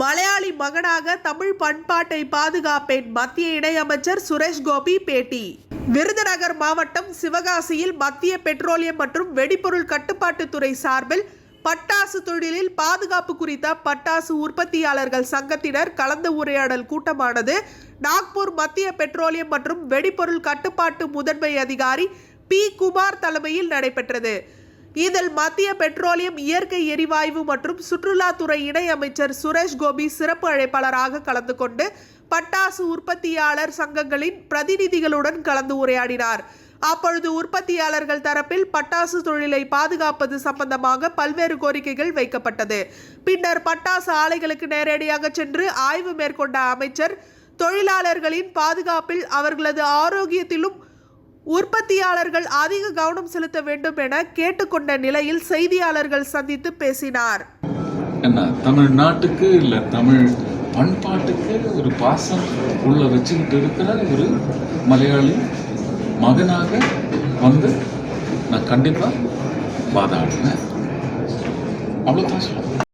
மலையாளி மகனாக தமிழ் பண்பாட்டை பாதுகாப்பேன் மத்திய இணையமைச்சர் சுரேஷ் கோபி பேட்டி. விருதுநகர் மாவட்டம் சிவகாசியில் மத்திய பெட்ரோலியம் மற்றும் வெடிபொருள் கட்டுப்பாட்டுத்துறை சார்பில் பட்டாசு தொழிலில் பாதுகாப்பு குறித்த பட்டாசு உற்பத்தியாளர்கள் சங்கத்தினர் கலந்து உரையாடல் கூட்டமானது. நாக்பூர் மத்திய பெட்ரோலியம் மற்றும் வெடிபொருள் கட்டுப்பாட்டு முதன்மை அதிகாரி பி. குமார் தலைமையில் நடைபெற்றது. இதில் மத்திய பெட்ரோலியம் இயற்கை எரிவாயு மற்றும் சுற்றுலாத்துறை இணை அமைச்சர் சுரேஷ் கோபி சிறப்பு அழைப்பாளராக கலந்து கொண்டு பட்டாசு உற்பத்தியாளர் சங்கங்களின் பிரதிநிதிகளுடன் கலந்து உரையாடினார். அப்பொழுது உற்பத்தியாளர்கள் தரப்பில் பட்டாசு தொழிலை பாதுகாப்பது சம்பந்தமாக பல்வேறு கோரிக்கைகள் வைக்கப்பட்டது. பின்னர் பட்டாசு ஆலைகளுக்கு நேரடியாக சென்று ஆய்வு மேற்கொண்ட அமைச்சர் தொழிலாளர்களின் பாதுகாப்பில் அவர்களது ஆரோக்கியத்திலும் உற்பத்தியாளர்கள் அதிக கவனம் செலுத்த வேண்டும் என கேட்டுக்கொண்ட நிலையில் செய்தியாளர்கள் சந்தித்து பேசினார். என்ன தமிழ்நாட்டுக்கு இல்லை தமிழ் பண்பாட்டுக்கு ஒரு பாசம் உள்ள வச்சுக்கிட்டு இருக்கிற ஒரு மலையாளி மகனாக வந்து நான் கண்டிப்பாக வாதாடினேன் அவ்வளோதான் சொல்லுவேன்.